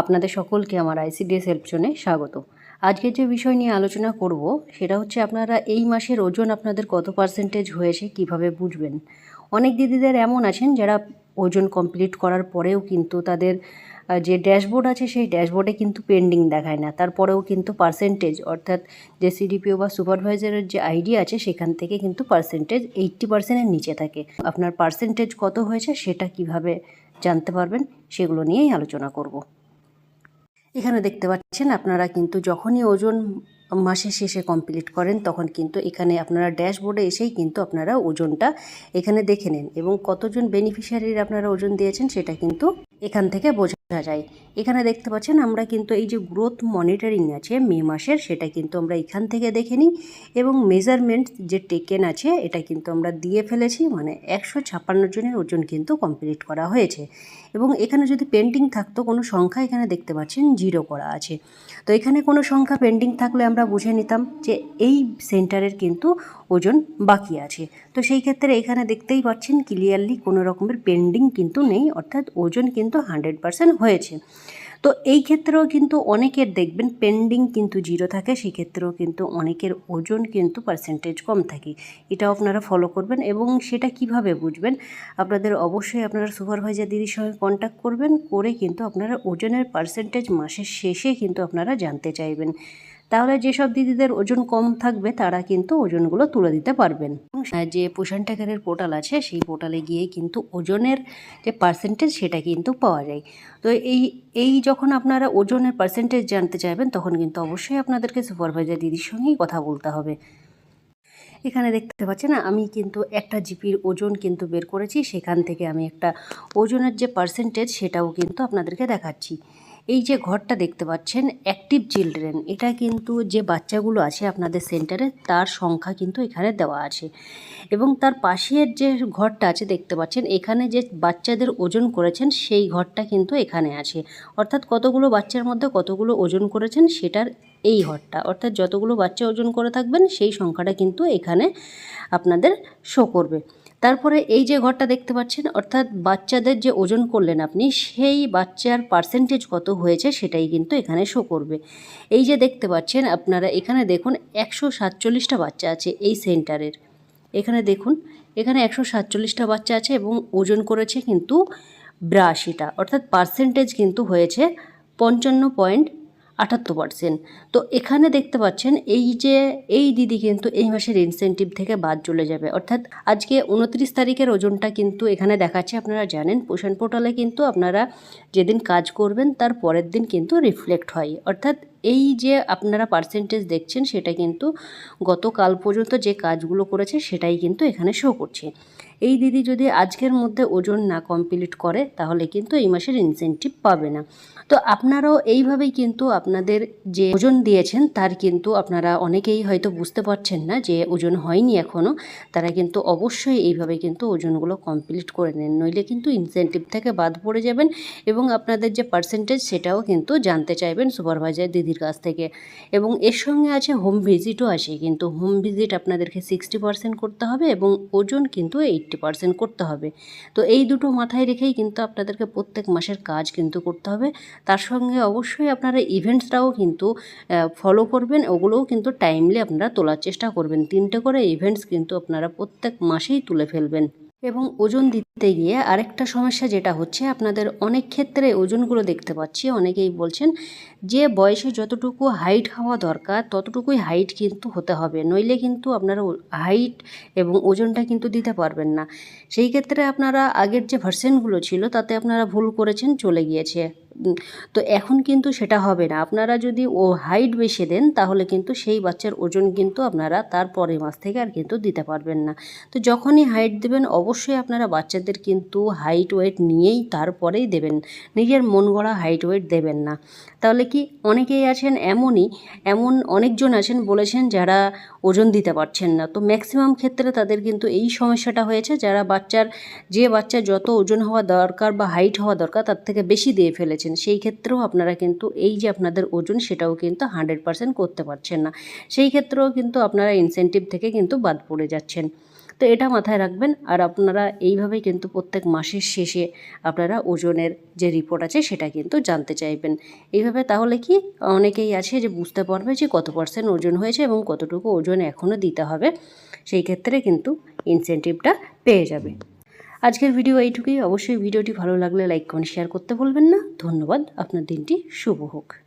আপনাদের সকলকে আমার আইসিডিএস হেল্প জোনে স্বাগত। আজকে যে বিষয় নিয়ে আলোচনা করব, সেটা হচ্ছে আপনারা এই মাসের ওজন আপনাদের কত পার্সেন্টেজ হয়েছে, কীভাবে বুঝবেন? অনেক দিদিদের এমন আছেন যারা ওজন কমপ্লিট করার পরেও কিন্তু তাদের যে ড্যাশবোর্ড আছে, সেই ড্যাশবোর্ডে কিন্তু পেন্ডিং দেখায় না। তারপরেও কিন্তু পার্সেন্টেজ অর্থাৎ যে সিডিপিও বা সুপারভাইজারের যে আইডি আছে, সেখান থেকে কিন্তু পার্সেন্টেজ এইট্টি পার্সেন্টের নিচে থাকে। আপনার পার্সেন্টেজ কত হয়েছে, সেটা কীভাবে জানতে পারবেন, সেগুলো নিয়েই আলোচনা করব। এখানে দেখতে পাচ্ছেন আপনারা কিন্তু যখনই ওজন মাসের শেষে কমপ্লিট করেন, তখন কিন্তু এখানে আপনারা ড্যাশবোর্ডে এসেই কিন্তু আপনারা ওজনটা এখানে দেখে নেন এবং কতজন বেনিফিশিয়ারির আপনারা ওজন দিয়েছেন সেটা কিন্তু এখান থেকে বোঝা যায়। এখানে দেখতে পাচ্ছেন আমরা কিন্তু এই যে গ্রোথ মনিটরিং আছে মে মাসের, সেটা কিন্তু আমরা এখান থেকে দেখে নিই এবং মেজারমেন্ট যে টেকেন আছে, এটা কিন্তু আমরা দিয়ে ফেলেছি মানে একশো ছাপ্পান্ন জনের ওজন কিন্তু কমপ্লিট করা হয়েছে। এবং এখানে যদি পেন্টিং থাকতো, কোনো সংখ্যা এখানে দেখতে পাচ্ছেন জিরো করা আছে। তো এখানে কোনো সংখ্যা পেন্টিং থাকলে আমরা বুঝে নিতাম যে এই সেন্টারের কিন্তু ওজন বাকি আছে। তো সেই ক্ষেত্রে এখানে দেখতেই পাচ্ছেন ক্লিয়ারলি কোনো রকমের পেন্ডিং কিন্তু নেই, অর্থাৎ ওজন কিন্তু হান্ড্রেড পার্সেন্ট হয়েছে। তো এই ক্ষেত্রেও কিন্তু অনেকের দেখবেন পেন্ডিং কিন্তু জিরো থাকে সেই ক্ষেত্রেও কিন্তু অনেকের ওজন কিন্তু পার্সেন্টেজ কম থাকে। এটাও আপনারা ফলো করবেন এবং সেটা কীভাবে বুঝবেন? আপনাদের অবশ্যই আপনারা সুপারভাইজার দিদির সঙ্গে কন্ট্যাক্ট করবেন, করে কিন্তু আপনারা ওজনের পার্সেন্টেজ মাসের শেষে কিন্তু আপনারা জানতে চাইবেন। তাহলে যেসব দিদিদের ওজন কম থাকবে, তারা কিন্তু ওজনগুলো তুলে দিতে পারবেন। যে পোষণ ট্যাকারের পোর্টাল আছে, সেই পোর্টালে গিয়ে কিন্তু ওজনের যে পার্সেন্টেজ সেটা কিন্তু পাওয়া যায়। তো এই এই যখন আপনারা ওজনের পার্সেন্টেজ জানতে চাইবেন, তখন কিন্তু অবশ্যই আপনাদেরকে সুপারভাইজার দিদির সঙ্গেই কথা বলতে হবে। এখানে দেখতে পাচ্ছেন, আমি কিন্তু একটা জিপির ওজন কিন্তু বের করেছি। সেখান থেকে আমি একটা ওজনের যে পার্সেন্টেজ সেটাও কিন্তু আপনাদেরকে দেখাচ্ছি। এই যে ঘরটা দেখতে পাচ্ছেন অ্যাক্টিভ চিলড্রেন এটা কিন্তু যে বাচ্চাগুলো আছে আপনাদের সেন্টারে তার সংখ্যা কিন্তু এখানে দেওয়া আছে। এবং তার পাশের যে ঘরটা আছে দেখতে পাচ্ছেন, এখানে যে বাচ্চাদের ওজন করেছেন, সেই ঘরটা কিন্তু এখানে আছে। অর্থাৎ কতগুলো বাচ্চার মধ্যে কতগুলো ওজন করেছেন, সেটার এই ঘরটা। অর্থাৎ যতগুলো বাচ্চা ওজন করে থাকবেন, সেই সংখ্যাটা কিন্তু এখানে আপনাদের শো করবে। তারপরে এই যে ঘরটা দেখতে পাচ্ছেন, অর্থাৎ বাচ্চাদের যে ওজন করলেন আপনি, সেই বাচ্চার পার্সেন্টেজ কত হয়েছে সেটাই কিন্তু এখানে শো করবে। এই যে দেখতে পাচ্ছেন, আপনারা এখানে দেখুন, একশো সাতচল্লিশটা বাচ্চা আছে এই সেন্টারের। এখানে দেখুন, এখানে একশো সাতচল্লিশটা বাচ্চা আছে এবং ওজন করেছে কিন্তু বিরাশিটা, অর্থাৎ পার্সেন্টেজ কিন্তু হয়েছে পঞ্চান্ন পয়েন্ট আটাত্তর পার্সেন্ট তো এখানে দেখতে পাচ্ছেন, এই যে, এই দিদি কিন্তু এই মাসের ইনসেন্টিভ থেকে বাদ চলে যাবে। অর্থাৎ আজকে উনত্রিশ তারিখের ওজনটা কিন্তু এখানে দেখাচ্ছে, আপনারা জানেন। পোষণ পোর্টালে কিন্তু আপনারা যেদিন কাজ করবেন, তার পরের দিন কিন্তু রিফ্লেক্ট হয়। অর্থাৎ এই যে আপনারা পার্সেন্টেজ দেখছেন, সেটা কিন্তু গতকাল পর্যন্ত যে কাজগুলো করেছে, সেটাই কিন্তু এখানে শো করছে। এই দিদি যদি আজকের মধ্যে ওজন না কমপ্লিট করে, তাহলে কিন্তু এই মাসের ইনসেন্টিভ পাবে না। তো আপনারাও এইভাবেই কিন্তু আপনাদের যে ওজন দিয়েছেন, তার কিন্তু আপনারা অনেকেই হয়তো বুঝতে পারছেন না যে ওজন হয়নি এখনও তারা কিন্তু অবশ্যই এইভাবে কিন্তু ওজনগুলো কমপ্লিট করে নেন। নইলে কিন্তু ইনসেন্টিভ থেকে বাদ পড়ে যাবেন এবং আপনাদের যে পার্সেন্টেজ সেটাও কিন্তু জানতে চাইবেন। সুপারভাইজার দিদির কাছ থেকে। এবং এর সঙ্গে আছে হোম ভিজিটও আছে কিন্তু হোম ভিজিট আপনাদেরকে সিক্সটি পার্সেন্ট করতে হবে এবং ওজন কিন্তু এইট্টি পার্সেন্ট করতে হবে। তো এই দুটো মাথায় রেখেই কিন্তু আপনাদেরকে প্রত্যেক মাসের কাজ কিন্তু করতে হবে। তার সঙ্গে অবশ্যই আপনারা ইভেন্টসটাও কিন্তু ফলো করবেন, ওগুলোও কিন্তু টাইমলি আপনারা তোলার চেষ্টা করবেন। তিনটে করে ইভেন্টস কিন্তু আপনারা প্রত্যেক মাসেই তুলে ফেলবেন। এবং ওজন দিতে গিয়ে আরেকটা সমস্যা যেটা হচ্ছে, আপনাদের অনেক ক্ষেত্রে ওজনগুলো দেখতে পাচ্ছি। অনেকেই বলছেন যে বয়সে যতটুকু হাইট হওয়া দরকার, ততটুকুই হাইট কিন্তু হতে হবে। নইলে কিন্তু আপনারা হাইট এবং ওজনটা কিন্তু দিতে পারবেন না। সেই ক্ষেত্রে আপনারা আগের যে ভার্সেনগুলো ছিল, তাতে আপনারা ভুল করেছেন, চলে গিয়েছে। তো এখন কিন্তু সেটা হবে না। আপনারা যদি ও হাইট বেশি দেন, তাহলে কিন্তু সেই বাচ্চার ওজন কিন্তু আপনারা তার পরের মাস থেকে আর কিন্তু দিতে পারবেন না। তো যখনই হাইট দেবেন, অবশ্যই আপনারা বাচ্চাদের কিন্তু হাইট ওয়েট নিয়েই তারপরেই দেবেন। নিজের মন গড়া হাইট ওয়েট দেবেন না। তাহলে কি অনেকেই আছেন এমনই, এমন অনেকজন আছেন বলেছেন যারা ওজন দিতে পারছেন না। তো ম্যাক্সিমাম ক্ষেত্রে তাদের কিন্তু এই সমস্যাটা হয়েছে, যারা বাচ্চার, যে বাচ্চার যত ওজন হওয়া দরকার বা হাইট হওয়া দরকার, তার থেকে বেশি দিয়ে ফেলেছেন সেই ক্ষেত্রেও আপনারা কিন্তু এই যে আপনাদের ওজন, সেটাও কিন্তু হান্ড্রেড পার্সেন্ট করতে পারছেন না। সেই ক্ষেত্রেও কিন্তু আপনারা ইনসেন্টিভ থেকে কিন্তু বাদ পড়ে যাচ্ছেন। তো এটা মাথায় রাখবেন, আর আপনারা এইভাবেই কিন্তু প্রত্যেক মাসের শেষে আপনারা ওজনের যে রিপোর্ট আছে, সেটা কিন্তু জানতে চাইবেন। এইভাবে তাহলে কি অনেকেই আছে যে বুঝতে পারবে যে কত পার্সেন্ট ওজন হয়েছে এবং কতটুকু ওজন এখনও দিতে হবে, সেই ক্ষেত্রে কিন্তু ইনসেন্টিভটা পেয়ে যাবে। আজকের ভিডিও এইটুকুই। অবশ্যই ভিডিওটি ভালো লাগলে লাইক কমেন্ট শেয়ার করতে ভুলবেন না। ধন্যবাদ। আপনার দিনটি শুভ হোক।